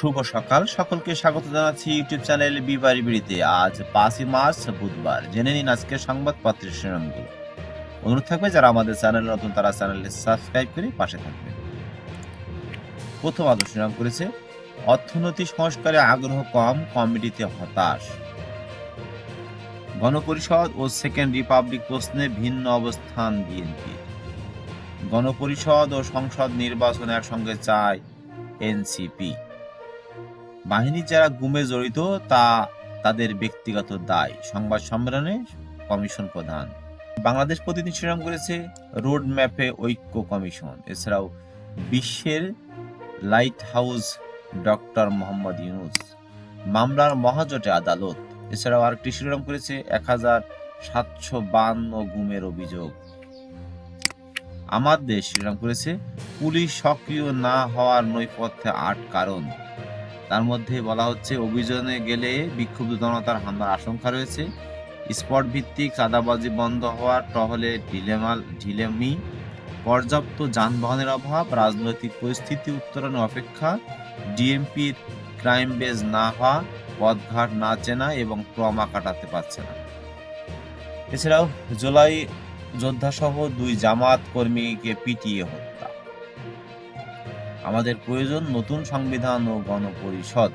শুভ সকাল। সকলকে স্বাগত জানাচ্ছি ইউটিউব চ্যানেল বিবারি বিড়িতে। আজ পাঁচই মার্চ, বুধবার। জেনে নিন আজকে সংবাদপত্রের শিরোনামগুলো। অনুরোধ থাকবে যারা আমাদের চ্যানেল নতুন, তারা চ্যানেলটি সাবস্ক্রাইব করে পাশে থাকবেন। প্রথম আলো শিরোনাম করেছে, অর্থনৈতিক সংস্কারে আগ্রহ কম, কমিটিতে হতাশ। গণপরিষদ ও সেকেন্ড রিপাবলিক প্রশ্নে ভিন্ন অবস্থান বিএনপি। গণপরিষদ ও সংসদ নির্বাচন একসঙ্গে চায় এনসিপি। বাহিনী যারা গুমে জড়িত, তা তাদের ব্যক্তিগত দায়। সংবাদ সম্মেলনে কমিশন প্রধান। বাংলাদেশ প্রতিদিন শিরোনাম করেছে রোড ম্যাপে ঐক্য কমিশন। এছাড়াও বিশ্বের lighthouse doctor Mohammad Yunus. মামলার মহাজোটে আদালত। এছাড়াও আরেকটি শিরোনাম করেছে এক হাজার সাতশো বান্ন গুমের অভিযোগ। আমার দেশ শিরোনাম করেছে, পুলিশ সক্রিয় না হওয়ার নৈপথ্যে আট কারণ। তার মধ্যে বলা হচ্ছে, অভিযানে গেলে বিক্ষুব্ধ জনতার হামলার আশঙ্কা রয়েছে। স্পট ভিত্তিক চাঁদাবাজি বন্ধ হওয়ার টহলে ঢিলেমাল ঢিলেমি পর্যাপ্ত যানবাহনের অভাব, রাজনৈতিক পরিস্থিতি উত্তরণে অপেক্ষা ডিএমপির ক্রাইম বেজ না হওয়া, পথঘাট না চেনা এবং ট্রমা কাটাতে পারছে না। এছাড়াও জুলাই যোদ্ধাসহ দুই জামাত কর্মীকে পিটিয়ে হত্যা। আমাদের প্রয়োজন নতুন সংবিধান ও গণপরিষদ।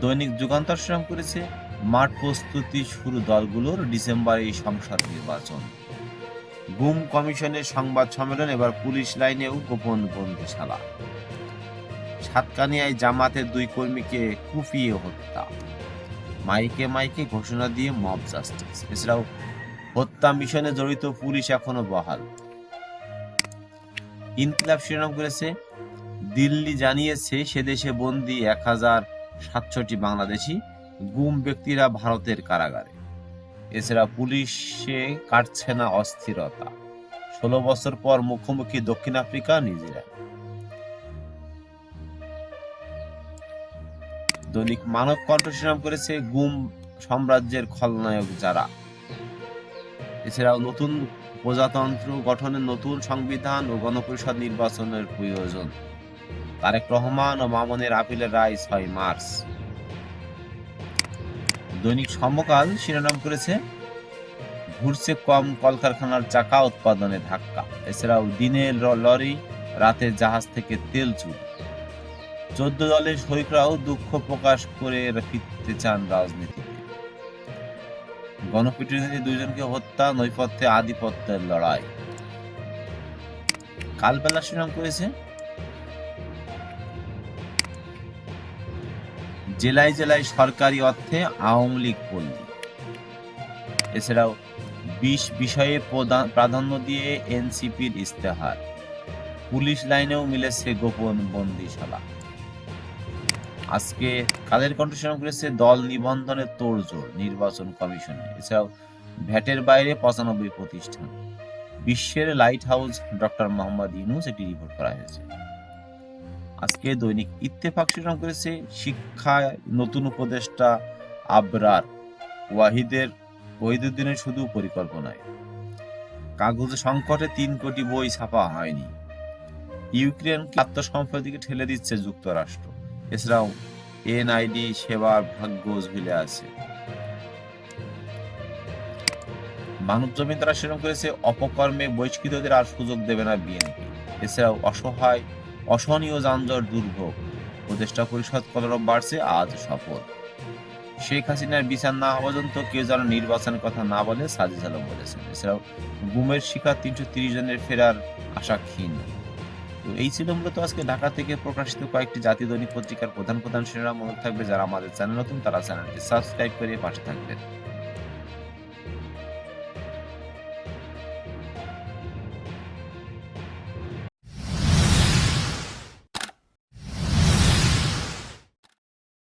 দৈনিক যুগান্তর শ্রম করেছে মাঠ প্রস্তুতি শুরু দলগুলোর ডিসেম্বরে সংসদ নির্বাচন। গুম কমিশনের সংবাদ সম্মেলন এবার পুলিশ লাইনেও গোপন বন্দিশালা। সাতকানিয়ায় জামাতের দুই কর্মীকে কুপিয়ে হত্যা। মাইকে মাইকে ঘোষণা দিয়ে মব জাস্টিস। এছাড়াও হত্যা মিশনে জড়িত পুলিশ এখনও বহাল। ইনকিলাব শিরোনাম করেছে। দিল্লি জানিয়েছে, সে দেশে বন্দি এক হাজার সাতষট্টি বাংলাদেশি গুম ব্যক্তিরা ভারতের কারাগারে। এছাড়া পুলিশে কাটছে না অস্থিরতা। ষোলো বছর পর মুখোমুখি দক্ষিণ আফ্রিকা, নিউজিল্যান্ড। দৈনিক মানব কণ্ঠ করেছে, গুম সাম্রাজ্যের খলনায়ক যারা। এছাড়াও নতুন প্রজাতন্ত্র গঠনের নতুন সংবিধান ও গণপরিষদ নির্বাচনের প্রয়োজন। তারেক রহমান ও মামুনের আপিলের রায় ছয় মার্চ। দৈনিক সমকাল শিরোনাম করেছে, ঘুরছে কম কলকারখানার চাকা উৎপাদনে ধাক্কা। এছাড়াও দিনের লরি রাতে জাহাজ থেকে তেল চুরি। চোদ্দ দলের শরিকরাও দুঃখ প্রকাশ করে ফিরতে চান রাজনীতিতে গণপিটুনিতে দুইজনকে হত্যা, নৈপথ্যে আধিপত্যের লড়াই। কালবেলা শিরোনাম করেছে। জেলায় জেলায় সরকারি অর্থে আওয়ামী লীগ পল্লী। এছাড়াও বিশ বিষয়ে প্রাধান্য দিয়ে এনসিপির ইস্তেহার পুলিশ লাইনেও মিলেছে গোপন বন্দিশালা। আজকে কাদের কণ্ঠস্বরণ করেছে? দল নিবন্ধনের তোড়জোড়, নির্বাচন কমিশনে। এছাড়াও ভ্যাটের বাইরে পঁচানব্বই প্রতিষ্ঠান। বিশ্বের lighthouse doctor Mohammad Yunus এটি রিপোর্ট করা হয়েছে। আজকে দৈনিক ইত্তেফাক শিরোনাম করেছে শিক্ষায় নতুন উপদেষ্টা আবরার ওয়াহিদের ওয়াহিদুদ্দিনের শুধু পরিকল্পনায়। কাগজ সংকটে তিন কোটি বই ছাপা হয়নি। ইউক্রেনকে আত্মসম্পত্তিকে ঠেলে দিচ্ছে যুক্তরাষ্ট্র। এছাড়াও এনআইডি সেবার ভাগ্য ঝুলে আছে। মানব জমিন তারা সেরকম করেছে, অপকর্মে বহিষ্কৃতদের আর সুযোগ দেবে না বিএনপি। এছাড়াও অসহায়, অসহনীয় যানজট দুর্ভোগ, উপদেষ্টা পরিষদ কলরব বাড়ছে, আজ সফল। শেখ হাসিনার বিচার না হওয়া পর্যন্ত কেউ যেন নির্বাচনের কথা না বলে সাজিদ আলম বলেছেন। এছাড়াও গুমের শিকার তিনশো তিরিশ জনের ফেরার আশা ক্ষীণ। তো এই ছিল মূলত আজকে ঢাকা থেকে প্রকাশিত কয়েকটি জাতীয় দৈনিক পত্রিকার প্রধান প্রধান শিরোনাম মনে থাকবে যারা আমাদের চ্যানেল নতুন, তারা চ্যানেলটি সাবস্ক্রাইব করে পাশে থাকবেন।